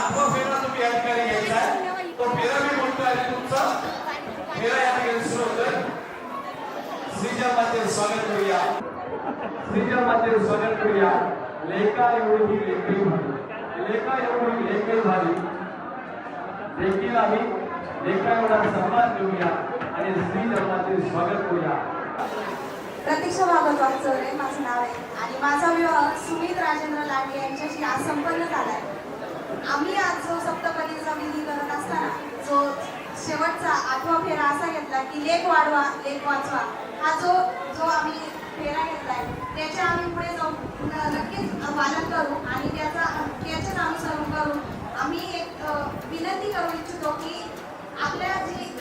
आठवा फेरा तुम्ही या ठिकाणी घ्यायचा आहे. तो फेरा मी म्हणतो आणि तुमचा. फेरा या ठिकाणी सुरू होतोय श्रीजा माते स्वागत करूया. श्रीजा माते स्वागत करूया. लेखा एवढी ही लेखी झाली. लेखा एवढी लेखी झाली. देखील आम्ही लेखा एवढा सन्मान देऊया आणि श्री जन्माचे स्वागत करूया. प्रतीक्षा भागवत वाचवरे माझं नाव आहे आणि माझा विवाह सुमित राजेंद्र लांडे यांच्याशी आज संपन्न झाला आम्ही आज जो सप्तपदीचा विधी करत असताना जो शेवटचा आठवा फेरा असा घेतला की लेख वाढवा लेख वाचवा हा जो जो आम्ही फेरा घेतलाय त्याच्या आम्ही पुढे जाऊन नक्कीच पालन करू आणि त्याचा त्याचेच अनुसरण करून आम्ही एक विनंती करू इच्छितो की आपल्या जी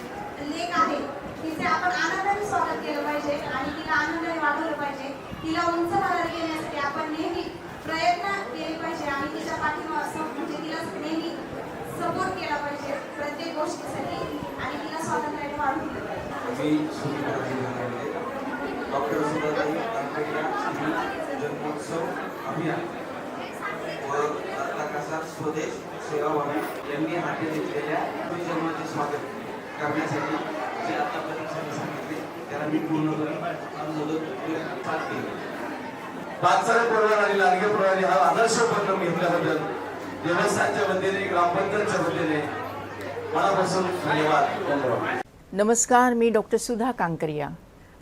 लेख आहे तिचे आपण आनंदाने स्वागत केलं पाहिजे आणि तिला आनंदाने वाढवलं पाहिजे. तिला उंच भागात घेण्यासाठी आपण नेहमी प्रयत्न केले पाहिजे आणि तिच्या पाठीमा म्हणजे तिला नेहमी सपोर्ट केला पाहिजे प्रत्येक गोष्टीसाठी आणि तिला स्वातंत्र्याने वाढवून दिलं पाहिजे मी सुनील राजे डॉक्टर सुधाताई तांबेडकर श्री जन्मोत्सव अभियान. व रत्नाकासा स्वदेश सेवाभावी यांनी हाती घेतलेल्या जन्माचे स्वागत करण्यासाठी जे आता परीक्षाने सांगितले त्याला मी पूर्ण करून मुदत पार केली. पाचसाळे परिवार आणि लाडके परिवार हा आदर्श उपक्रम घेतल्याबद्दल देवस्थानच्या वतीने ग्रामपंचायतच्या वतीने मनापासून धन्यवाद. नमस्कार मी डॉक्टर सुधा कांकरिया.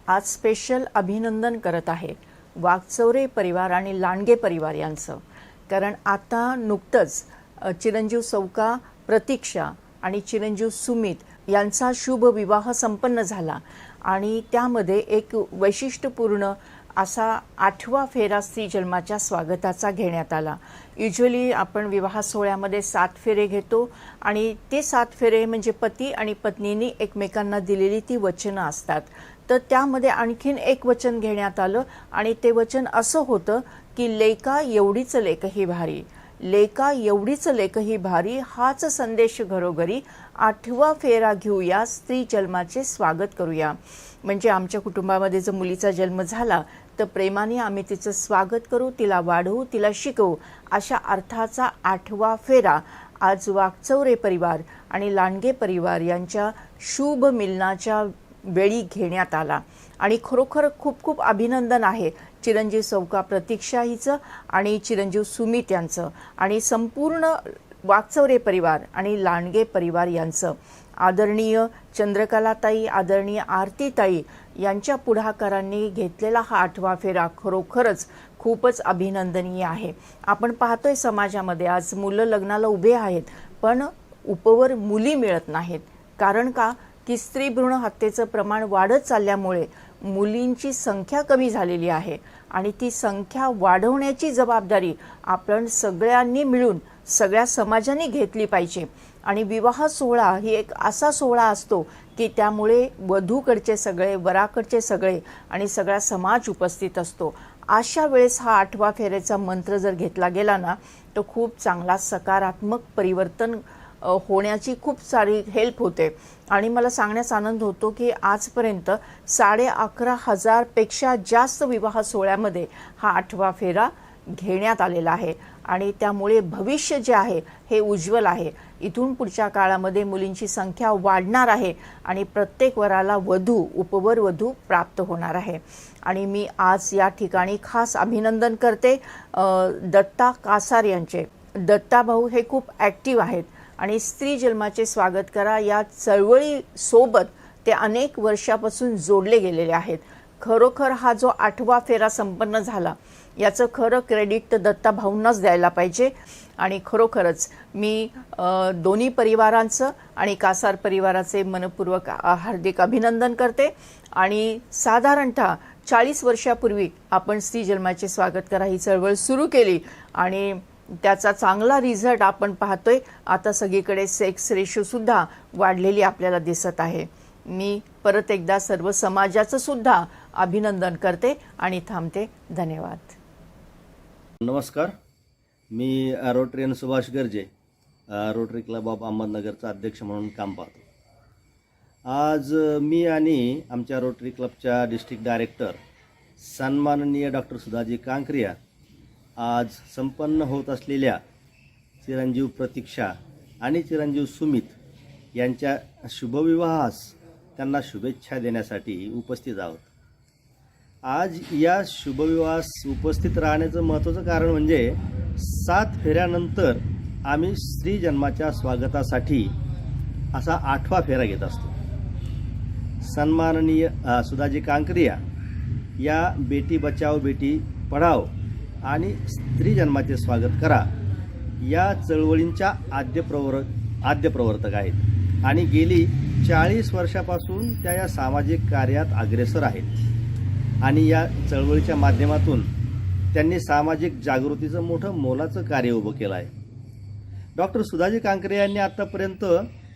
आज स्पेशल अभिनंदन करत आहे वाघचौरे परिवार आणि लांडगे परिवार यांचं. कारण आता नुकतंच चिरंजीव सौका प्रतीक्षा आणि चिरंजीव सुमित यांचा शुभ विवाह संपन्न झाला. आणि त्यामध्ये एक वैशिष्ट्यपूर्ण असा आठवा फेरा स्त्री जन्माच्या स्वागताचा घेण्यात आला. युजली आपण विवाह सोहळ्यामध्ये सात फेरे घेतो आणि ते सात फेरे म्हणजे पती आणि पत्नीनी एकमेकांना दिलेली ती वचनं असतात. तर त्यामध्ये आणखीन एक वचन घेण्यात आलं आणि ते वचन असं होतं की लेका एवढीच लेख ही भारी. लेका एवढीच लेख ही भारी हाच संदेश घरोघरी आठवा फेरा घेऊया स्त्री जन्माचे स्वागत करूया. म्हणजे आमच्या कुटुंबामध्ये जर मुलीचा जन्म झाला तर प्रेमाने आम्ही तिचं स्वागत करू तिला वाढवू तिला शिकवू अशा अर्थाचा आठवा फेरा. आज वाकचौरे परिवार आणि लांडगे परिवार यांच्या शुभ मिलनाच्या वेळी घेण्यात आला. आणि खरोखर खूप खूप अभिनंदन आहे चिरंजीव सौका प्रतीक्षा हिचं आणि चिरंजीव सुमित यांचं. आणि संपूर्ण वाकचौरे परिवार आणि लांडगे परिवार यांचं. आदरणीय चंद्रकलाताई आदरणीय आरतीताई यांच्या पुढाकारांनी घेतलेला हा आठवा फेरा खरोखरच खूपच अभिनंदनीय आहे. आपण पाहतोय समाजामध्ये आज मुलं लग्नाला उभे आहेत पण उपवर मुली मिळत नाहीत. कारण का? की स्त्री भ्रूण हत्येचं प्रमाण वाढत चालल्यामुळे मुलींची संख्या कमी झालेली आहे आणि ती संख्या वाढवण्याची जबाबदारी आपण सगळ्यांनी मिळून सगळ्या समाजाने घेतली पाहिजे. आणि विवाह सोहळा ही एक असा सोहळा असतो की त्यामुळे वधूकडचे सगळे वराकडचे सगळे आणि सगळा समाज उपस्थित असतो. अशा वेळेस हा आठवा फेऱ्याचा मंत्र जर घेतला गेला ना तर खूप चांगला सकारात्मक परिवर्तन होण्याची खूप सारी हेल्प होते. आणि मला सांगण्यास आनंद होतो की आजपर्यंत साडे अकरा हजारपेक्षा जास्त विवाह सोहळ्यामध्ये हा आठवा फेरा घेण्यात आलेला आहे. आणि त्यामुळे भविष्य जे आहे हे उज्ज्वल आहे. इथून पुढच्या काळामध्ये मुलींची संख्या वाढणार आहे आणि प्रत्येक वराला वधू उपवर वधू प्राप्त होणार आहे. आणि मी आज या ठिकाणी खास अभिनंदन करते दत्ता कासार यांचे. दत्ता भाऊ हे खूप ॲक्टिव्ह आहेत. आणि स्त्री जन्माचे स्वागत करा. या चळवळीसोबत ते अनेक वर्षापासून जोडले गेलेले आहेत. खरोखर हा जो आठवा फेरा संपन्न झाला याचं खरं क्रेडिट तर दत्ता भाऊंनाच द्यायला पाहिजे. आणि खरोखरच मी दोन्ही परिवारांचं आणि कासार परिवाराचे मनपूर्वक हार्दिक अभिनंदन करते. आणि साधारणतः चाळीस वर्षापूर्वी आपण स्त्री जन्माचे स्वागत करा ही चळवळ सुरू केली. आणि त्याचा चांगला रिझल्ट आपण पाहतोय. आता सगळीकडे सेक्स रेशोसुद्धा वाढलेली आपल्याला दिसत आहे. मी परत एकदा सर्व समाजाचं सुद्धा अभिनंदन करते आणि थांबते. धन्यवाद. नमस्कार. मी Rotarian Subhash Garje Rotary club of अहमदनगरचा अध्यक्ष म्हणून काम पाहतो. आज मी आणि आमच्या रोटरी क्लबच्या डिस्ट्रिक्ट डायरेक्टर सन्माननीय डॉक्टर सुधाजी कांकरिया आज संपन्न होत असलेल्या चिरंजीव प्रतीक्षा आणि चिरंजीव सुमित यांच्या शुभविवाहास त्यांना शुभेच्छा देण्यासाठी उपस्थित आहोत. आज या शुभविवाहास उपस्थित राहण्याचं महत्त्वाचं कारण म्हणजे सात फेऱ्यानंतर आम्ही स्त्री जन्माच्या स्वागतासाठी असा आठवा फेरा घेत असतो. सन्माननीय सुधाजी कांकरिया या बेटी बचाव बेटी पढाव आणि स्त्री जन्माचे स्वागत करा. या चळवळींच्या आद्य प्रवर आद्य प्रवर्तक आहेत. आणि गेली चाळीस वर्षापासून त्या या सामाजिक कार्यात अग्रेसर आहेत. आणि या चळवळीच्या माध्यमातून त्यांनी सामाजिक जागृतीचं मोठं मोलाचं कार्य उभं केलं आहे. डॉक्टर सुधाजी कांकरे यांनी आत्तापर्यंत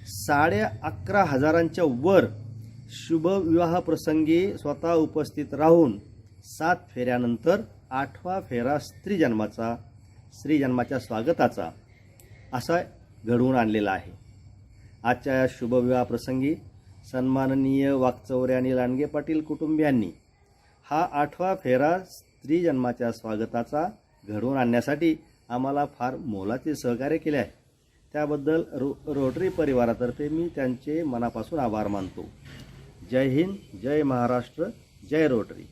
साडे अकरा हजारांच्या वर शुभविवाह प्रसंगी स्वतः उपस्थित राहून सात फेऱ्यानंतर आठवा फेरा स्त्री जन्माचा स्त्री जन्माच्या स्वागताचा असा घडवून आणलेला आहे. आजच्या या शुभविवाह प्रसंगी सन्माननीय वाकचौरे आणि लांडगे पाटील कुटुंबियांनी हा आठवा फेरा स्त्री जन्माच्या स्वागताचा घडवून आणण्यासाठी आम्हाला फार मोलाचे सहकार्य केले आहे. त्याबद्दल रो रोटरी परिवारातर्फे मी त्यांचे मनापासून आभार मानतो. जय हिंद जय महाराष्ट्र जय रोटरी.